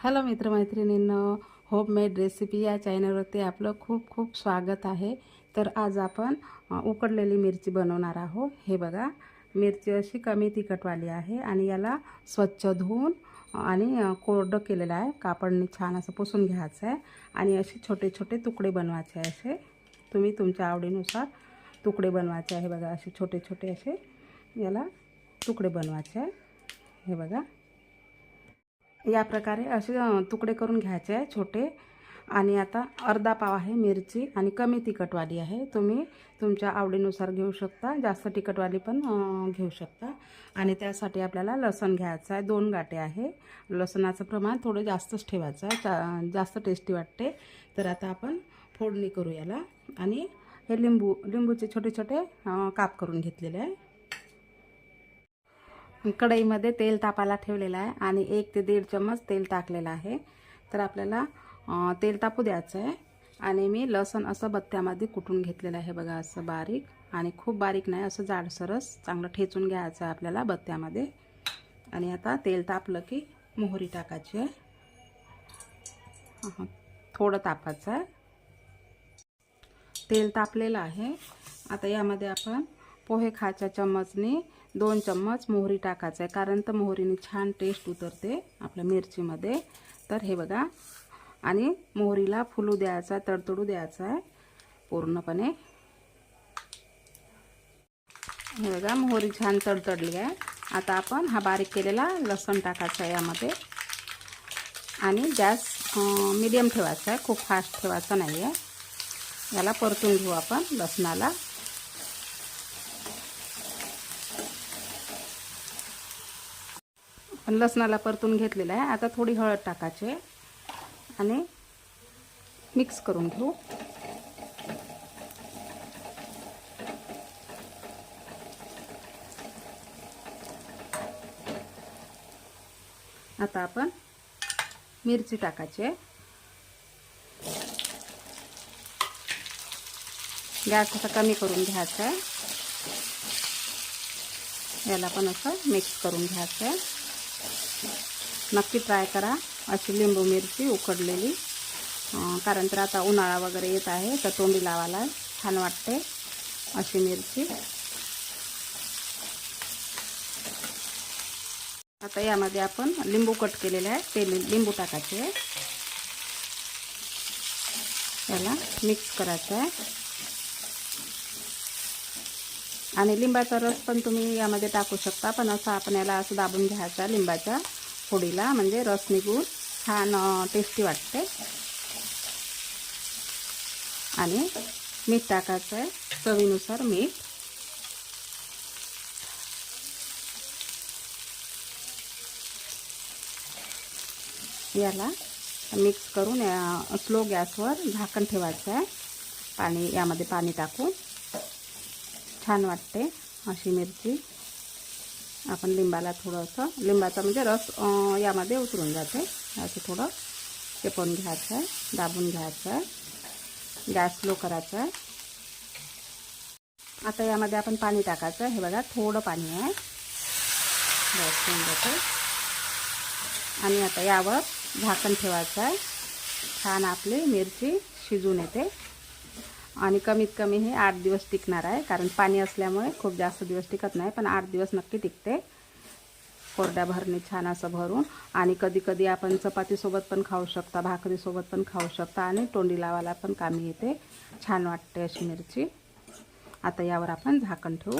Hello मित्रमैत्रिणींनो homemade recipe या चॅनलवरती आपलं खूप खूप स्वागत आहे. तर आज आपण उकडलेली मिरची बनवणार आहोत. हे बघा मिरची अशी कमी तिखटवाली आहे आणि याला स्वच्छ धुवून आणि कोरडं केलेलं आहे. कापडनी छान असं पुसून घ्यायचं आहे. आणि असे छोटे छोटे तुकडे बनवायचे आहे असे. तुम्ही तुमच्या आवडीनुसार तुकडे बनवायचे आहे. बघा असे छोटे छोटे असे याला तुकडे बनवायचे आहे. हे बघा. या प्रकारे असे तुकडे करून घ्यायचे आहे छोटे. आणि आता अर्धा पाव आहे मिरची आणि कमी तिखटवाली आहे. तुम्ही तुमच्या आवडीनुसार घेऊ शकता. जास्त तिखटवाली पण घेऊ शकता. आणि त्यासाठी आपल्याला लसण घ्यायचं आहे. दोन गाठे आहे. लसणाचं प्रमाण थोडं जास्तच ठेवायचं आहे. चा जास्त टेस्टी वाटते. तर आता आपण फोडणी करू याला आणि हे लिंबू लिंबूचे छोटे छोटे काप करून घेतलेले आहे. कढईमध्ये तेल तापायला ठेवलेलं आहे आणि एक ते दीड चम्मच तेल टाकलेलं आहे. तर आपल्याला तेल तापू द्यायचं आहे आणि मी लसण असं बत्त्यामध्ये कुटून घेतलेलं आहे बघा असं बारीक. आणि खूप बारीक नाही असं जाडसरस चांगलं ठेचून घ्यायचं आहे आपल्याला बत्त्यामध्ये. आणि आता तेल तापलं की मोहरी टाकायची आहे. थोडं तापायचं आहे. तेल तापलेलं आहे. आता यामध्ये आपण पोहे खायच्या चम्मचने दोन चम्मच मोहरी टाकायचं आहे. कारण तर मोहरीने छान टेस्ट उतरते आपल्या मिरचीमध्ये. तर हे बघा. आणि मोहरीला फुलू द्यायचा आहे तडतडू द्यायचा आहे पूर्णपणे. हे बघा मोहरी छान तडतडली आहे. आता आपण हा बारीक केलेला लसण टाकायचा आहे यामध्ये. आणि गॅस मिडियम ठेवायचा आहे. खूप फास्ट ठेवायचा नाही आहे याला परतून घेऊ आपण लसणाला. पण लसणाला परतून घेतलेलं आहे. आता थोडी हळद टाकायची आणि मिक्स करून घेऊ. आता आपण मिरची टाकायची आहे. गॅस असा कमी करून घ्यायचा आहे. याला पण असं मिक्स करून घ्यायचं आहे. नक्की ट्राय करा. अशी लिंबू मिरची उकडलेली. कारण तर आता उन्हाळा वगैरे येत आहे तर तोंडी लावायला छान वाटते अशी मिरची. आता यामध्ये आपण लिंबू कट केलेले आहे ते लिंबू टाकायचे आहे याला मिक्स करायचं आहे. आणि लिंबाचा रस पण तुम्ही यामध्ये टाकू शकता पण असं आपण याला असं दाबून घ्यायचा लिंबाच्या फोडीला म्हणजे रस निघून छान टेस्टी वाटते. आणि मीठ टाकायचं आहे चवीनुसार मीठ. याला मिक्स करून स्लो गॅसवर झाकण ठेवायचं आहे पाणी यामध्ये पाणी टाकून छान वाटते अशी मिरची. आपण लिंबाला थोडंसं लिंबाचा म्हणजे रस यामध्ये उतरून जाते. असं थोडं चेपवून घ्यायचं आहे दाबून घ्यायचं आहे गॅस स्लो करायचा आहे. आता यामध्ये आपण पाणी टाकायचं हे बघा थोडं पाणी आहे. गॅस होऊन जाते आणि आता यावर झाकण ठेवायचं आहे. छान आपली मिरची शिजून येते. आणि कमीत कमी हे आठ दिवस टिकणार आहे कारण पाणी असल्यामुळे खूप जास्त दिवस टिकत नाही पण आठ दिवस नक्की टिकते. कोरड्या भरणी छान असं भरून. आणि कधी कधी आपण चपातीसोबत पण खाऊ शकता भाकरीसोबत पण खाऊ शकता आणि तोंडी लावायला पण कामी येते. छान वाटते अशी मिरची. आता यावर आपण झाकण ठेवू.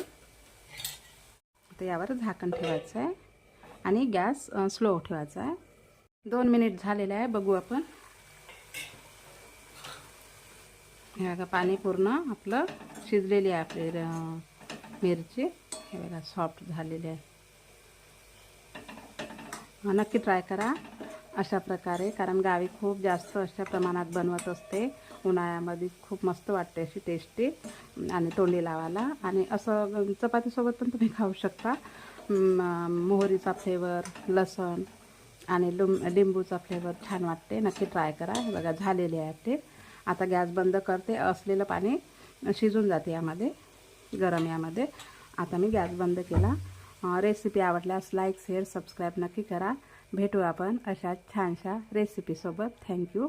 आता यावर झाकण ठेवायचं आहे आणि गॅस स्लो ठेवायचा आहे दोन मिनिट झालेलं आहे बघू आपण. हे बघा पाणी पूर्ण आपलं शिजलेली आहे आपली मिरची. हे बघा सॉफ्ट झालेली आहे. नक्की ट्राय करा. अशा प्रकारे कारण गावी खूप जास्त अशा प्रमाणात बनवत असते. उन्हाळ्यामध्ये खूप मस्त वाटते अशी टेस्टी आणि तोंडी लावायला. आणि असं चपातीसोबत पण तुम्ही खाऊ शकता. मोहरीचा फ्लेवर लसण आणि लिंब लिंबूचा फ्लेवर छान वाटते. नक्की ट्राय करा. हे बघा झालेले आहे ते. आता गॅस बंद करते असलेलं पाणी शिजून जाते यामध्ये गरम यामध्ये. आता मी गॅस बंद केला. रेसिपी आवडल्यास लाईक शेअर सबस्क्राईब नक्की करा. भेटू आपण अशा छानशा रेसिपीसोबत थँक्यू